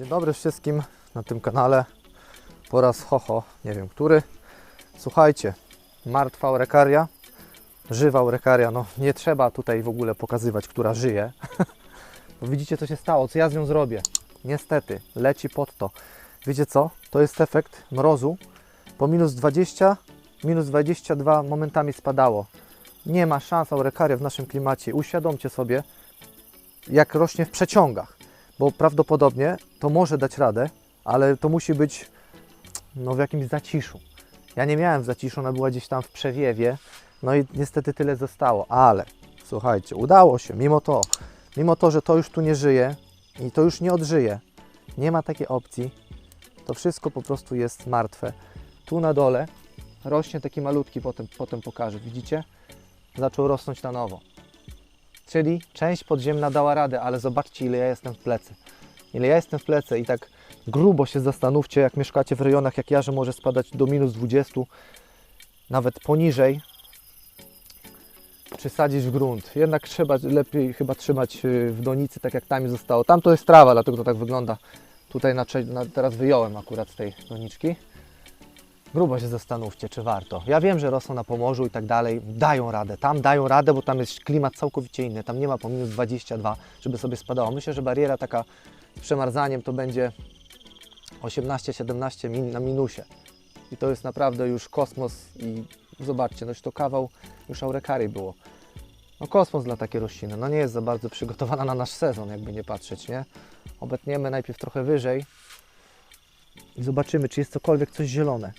Dzień dobry wszystkim na tym kanale. Po raz hoho, nie wiem który. Słuchajcie, martwa urekaria, żywa urekaria. No nie trzeba tutaj w ogóle pokazywać, która żyje. Bo widzicie co się stało, co ja z nią zrobię. Niestety, leci pod to. Wiecie co? To jest efekt mrozu. Po minus 20, minus 22 momentami spadało. Nie ma szans urekaria w naszym klimacie. Uświadomcie sobie, jak rośnie w przeciągach bo prawdopodobnie to może dać radę, ale to musi być no, w jakimś zaciszu. Ja nie miałem w zaciszu, ona była gdzieś tam w przewiewie, no i niestety tyle zostało, ale słuchajcie, udało się, mimo to, mimo to, że to już tu nie żyje i to już nie odżyje, nie ma takiej opcji, to wszystko po prostu jest martwe. Tu na dole rośnie taki malutki, potem, potem pokażę, widzicie? Zaczął rosnąć na nowo. Czyli część podziemna dała radę, ale zobaczcie ile ja jestem w plecy. Ile ja jestem w plecy i tak grubo się zastanówcie, jak mieszkacie w rejonach jak ja, że może spadać do minus 20, nawet poniżej, czy sadzić w grunt. Jednak trzeba lepiej chyba trzymać y, w donicy, tak jak tam zostało. Tam to jest trawa, dlatego to tak wygląda. Tutaj na, na, teraz wyjąłem akurat z tej doniczki. Grubo się zastanówcie, czy warto. Ja wiem, że rosną na Pomorzu i tak dalej, dają radę. Tam dają radę, bo tam jest klimat całkowicie inny. Tam nie ma po minus 22, żeby sobie spadało. Myślę, że bariera taka z przemarzaniem to będzie 18-17 min na minusie. I to jest naprawdę już kosmos i zobaczcie, no już to kawał już aurekary było. No kosmos dla takiej rośliny. No nie jest za bardzo przygotowana na nasz sezon, jakby nie patrzeć, nie? Obetniemy najpierw trochę wyżej i zobaczymy, czy jest cokolwiek coś zielone.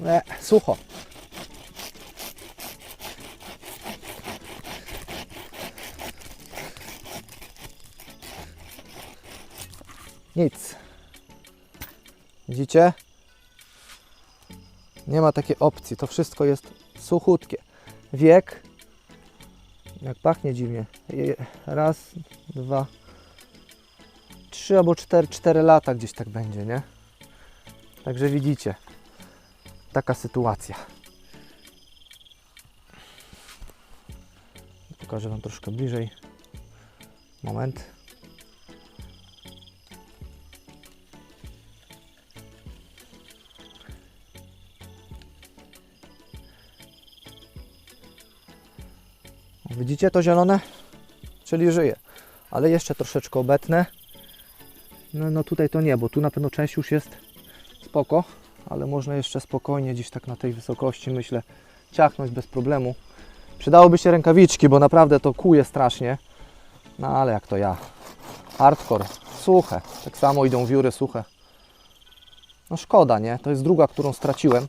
Nie, sucho. Nic. Widzicie? Nie ma takiej opcji. To wszystko jest suchutkie. Wiek. Jak pachnie dziwnie. Raz, dwa, trzy albo cztery, cztery lata gdzieś tak będzie, nie? Także widzicie taka sytuacja. Pokażę Wam troszkę bliżej. Moment. Widzicie to zielone? Czyli żyje. Ale jeszcze troszeczkę obetnę. No, no tutaj to nie, bo tu na pewno część już jest spoko ale można jeszcze spokojnie gdzieś tak na tej wysokości, myślę, ciachnąć bez problemu. Przydałoby się rękawiczki, bo naprawdę to kuje strasznie. No ale jak to ja. Hardcore, suche. Tak samo idą wióry suche. No szkoda, nie? To jest druga, którą straciłem.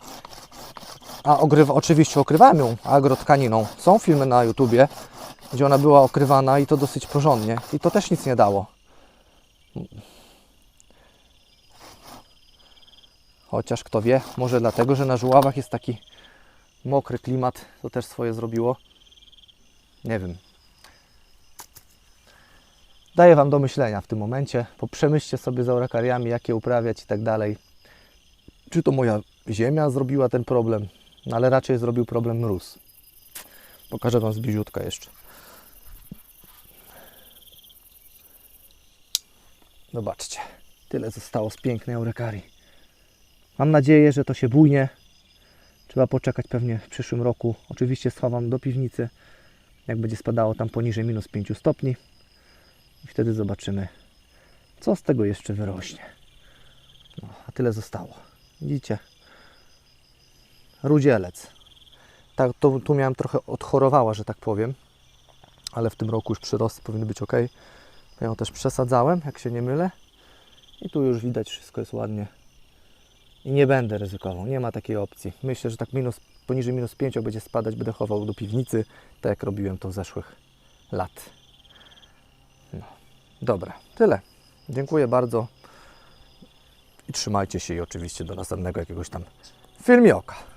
A ogrywa, oczywiście okrywałem ją agrotkaniną. Są filmy na YouTubie, gdzie ona była okrywana i to dosyć porządnie. I to też nic nie dało. Chociaż kto wie, może dlatego, że na żuławach jest taki mokry klimat, to też swoje zrobiło. Nie wiem. Daję Wam do myślenia w tym momencie. Poprzemyślcie sobie za orakariami, jakie uprawiać i tak dalej. Czy to moja ziemia zrobiła ten problem? No, ale raczej zrobił problem mróz. Pokażę Wam z bliziutka jeszcze. Zobaczcie, tyle zostało z pięknej aurekarii. Mam nadzieję, że to się bujnie. Trzeba poczekać pewnie w przyszłym roku. Oczywiście schowam do piwnicy, jak będzie spadało tam poniżej minus 5 stopni. I wtedy zobaczymy, co z tego jeszcze wyrośnie. No, a tyle zostało. Widzicie? Rudzielec. Tak, to, tu miałem trochę odchorowała, że tak powiem. Ale w tym roku już przyrosty powinny być ok. Ja ją też przesadzałem, jak się nie mylę. I tu już widać, wszystko jest ładnie i nie będę ryzykował, nie ma takiej opcji. Myślę, że tak minus, poniżej minus 5 jak będzie spadać, będę chował do piwnicy, tak jak robiłem to w zeszłych lat. No, dobra, tyle. Dziękuję bardzo i trzymajcie się i oczywiście do następnego jakiegoś tam filmioka.